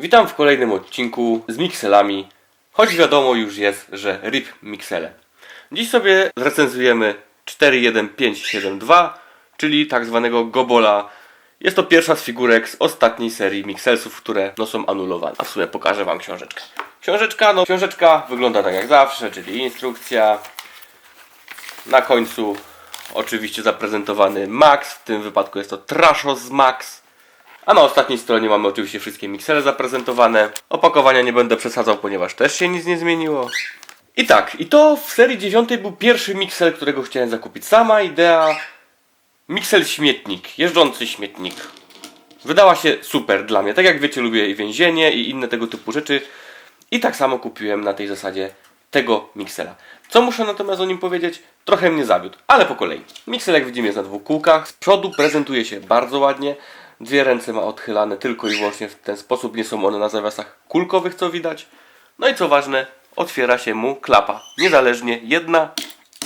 Witam w kolejnym odcinku z mikselami, choć wiadomo już jest, że RIP miksele. Dziś sobie zrecenzujemy 41572, czyli tak zwanego Gobola. Jest to pierwsza z figurek z ostatniej serii mikselsów, które no, są anulowane. A w sumie pokażę Wam książeczkę. Książeczka, no książeczka wygląda tak jak zawsze, czyli instrukcja. Na końcu oczywiście zaprezentowany Max, w tym wypadku jest to Trashos Max. A na ostatniej stronie mamy oczywiście wszystkie miksele zaprezentowane. Opakowania nie będę przesadzał, ponieważ też się nic nie zmieniło. I tak, i to w serii dziewiątej był pierwszy miksel, którego chciałem zakupić. Sama idea miksel śmietnik, jeżdżący śmietnik. Wydała się super dla mnie. Tak jak wiecie, lubię i więzienie i inne tego typu rzeczy. I tak samo kupiłem na tej zasadzie tego miksela. Co muszę natomiast o nim powiedzieć? Trochę mnie zawiódł, ale po kolei. Miksel jak widzimy jest na dwóch kółkach. Z przodu prezentuje się bardzo ładnie. Dwie ręce ma odchylane tylko i wyłącznie w ten sposób. Nie są one na zawiasach kulkowych, co widać. No i co ważne, otwiera się mu klapa. Niezależnie jedna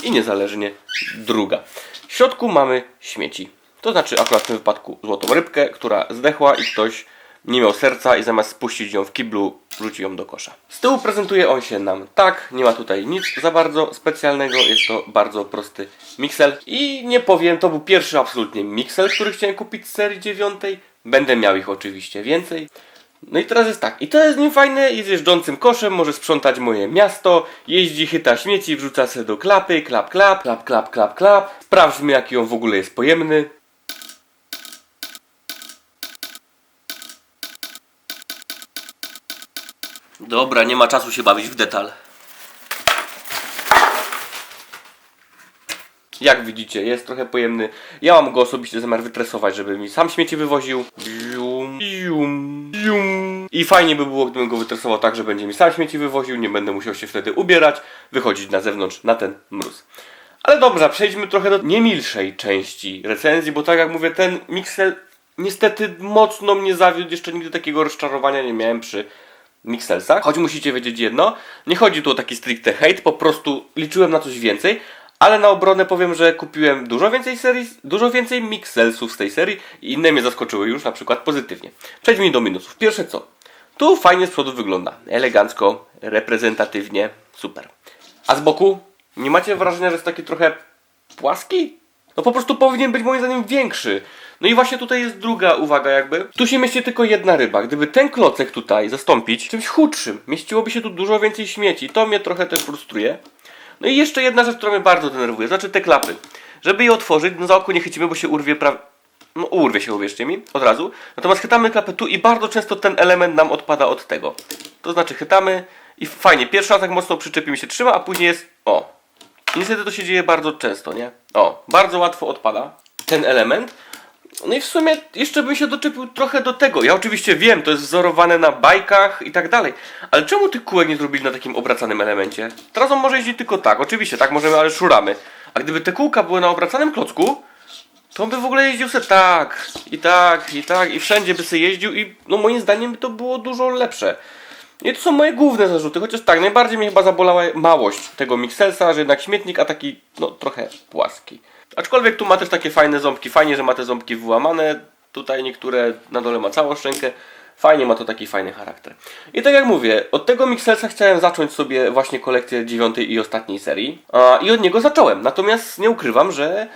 i niezależnie druga. W środku mamy śmieci. To znaczy akurat w tym wypadku złotą rybkę, która zdechła i ktoś nie miał serca i zamiast spuścić ją w kiblu, rzuci ją do kosza. Z tyłu prezentuje on się nam tak, nie ma tutaj nic za bardzo specjalnego, jest to bardzo prosty miksel. I nie powiem, to był pierwszy absolutnie miksel, który chciałem kupić z serii dziewiątej. Będę miał ich oczywiście więcej. No i teraz jest tak, i to jest nim fajne, jest jeżdżącym koszem, może sprzątać moje miasto, jeździ, chyta śmieci, wrzuca se do klapy, klap, klap, klap, klap, klap, klap. Sprawdźmy jaki on w ogóle jest pojemny. Dobra, nie ma czasu się bawić w detal. Jak widzicie, jest trochę pojemny. Ja mam go osobiście zamiar wytresować, żeby mi sam śmieci wywoził. Bium, bium, bium. I fajnie by było, gdybym go wytresował tak, że będzie mi sam śmieci wywoził. Nie będę musiał się wtedy ubierać, wychodzić na zewnątrz na ten mróz. Ale dobrze, przejdźmy trochę do niemilszej części recenzji, bo tak jak mówię, ten miksel niestety mocno mnie zawiódł. Jeszcze nigdy takiego rozczarowania nie miałem przy Mixelsach. Choć musicie wiedzieć jedno, nie chodzi tu o taki stricte hate, po prostu liczyłem na coś więcej, ale na obronę powiem, że kupiłem dużo więcej serii, dużo więcej Mixelsów z tej serii i inne mnie zaskoczyły już na przykład pozytywnie. Przejdźmy do minusów. Pierwsze co? Tu fajnie z przodu wygląda. Elegancko, reprezentatywnie, super. A z boku? Nie macie wrażenia, że jest taki trochę płaski? No po prostu powinien być moim zdaniem większy. No i właśnie tutaj jest druga uwaga jakby. Tu się mieści tylko jedna ryba. Gdyby ten klocek tutaj zastąpić czymś chudszym, mieściłoby się tu dużo więcej śmieci. To mnie trochę też frustruje. No i jeszcze jedna rzecz, która mnie bardzo denerwuje. Znaczy te klapy. Żeby je otworzyć, no za oko nie chycimy, bo się urwie pra... No urwie się, uwierzcie mi, od razu. Natomiast chytamy klapę tu i bardzo często ten element nam odpada od tego. To znaczy chytamy i fajnie, pierwszy raz tak mocno przyczepi mi się trzyma, a później jest... O, Niestety to się dzieje bardzo często, nie? O, bardzo łatwo odpada ten element. No i w sumie jeszcze bym się doczepił trochę do tego. Ja oczywiście wiem, to jest wzorowane na bajkach i tak dalej. Ale czemu tych kółek nie zrobili na takim obracanym elemencie? Teraz on może jeździć tylko tak, oczywiście, tak możemy, ale szuramy. A gdyby te kółka były na obracanym klocku, to on by w ogóle jeździł se tak, i tak, i tak, i wszędzie by se jeździł i no moim zdaniem by to było dużo lepsze. I to są moje główne zarzuty, chociaż tak, najbardziej mnie chyba zabolała małość tego Mixelsa, że jednak śmietnik, a taki, no, trochę płaski. Aczkolwiek tu ma też takie fajne ząbki, fajnie, że ma te ząbki wyłamane, tutaj niektóre na dole ma całą szczękę. Fajnie ma to taki fajny charakter. I tak jak mówię, od tego Mixelsa chciałem zacząć sobie właśnie kolekcję dziewiątej i ostatniej serii. A, I od niego zacząłem. Natomiast nie ukrywam, że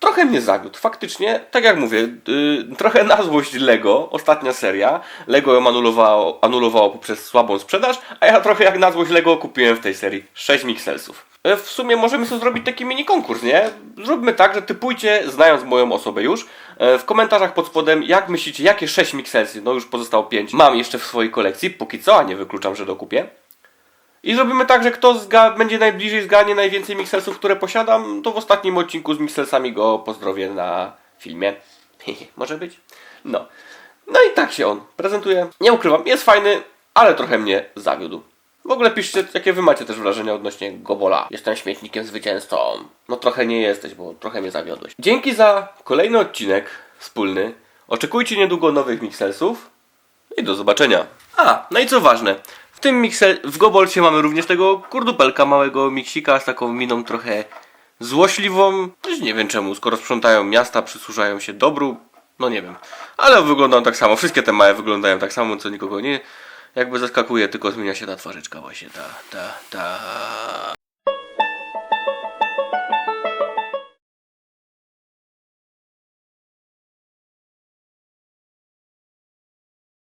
trochę mnie zawiódł. Faktycznie, tak jak mówię, yy, trochę na złość Lego, ostatnia seria. Lego ją anulowało, anulowało poprzez słabą sprzedaż, a ja trochę jak na złość Lego kupiłem w tej serii 6 Mixelsów. E, W sumie możemy sobie zrobić taki mini konkurs, nie? Zróbmy tak, że typujcie, znając moją osobę już, e, w komentarzach pod spodem, jak myślicie, jakie 6 Mixelsy, no już pozostało 5, mam jeszcze w swojej kolekcji, póki co, a nie wykluczam, że dokupię. I zrobimy tak, że kto będzie najbliżej zganie najwięcej mikselsów, które posiadam, to w ostatnim odcinku z mikselsami go pozdrowię na filmie. Może być? No. No i tak się on prezentuje. Nie ukrywam, jest fajny, ale trochę mnie zawiódł. W ogóle piszcie, jakie wy macie też wrażenia odnośnie Gobola. Jestem śmietnikiem zwycięzcą. No trochę nie jesteś, bo trochę mnie zawiodłeś. Dzięki za kolejny odcinek wspólny. Oczekujcie niedługo nowych mikselsów. I do zobaczenia. A, no i co ważne, w tym miksel, w Gobolcie mamy również tego kurdupelka, małego miksika z taką miną trochę złośliwą. Też nie wiem czemu, skoro sprzątają miasta, przysłużają się dobru, no nie wiem. Ale wyglądają tak samo, wszystkie te małe wyglądają tak samo, co nikogo nie, Jakby zaskakuje, tylko zmienia się ta twarzyczka właśnie, ta, ta, ta.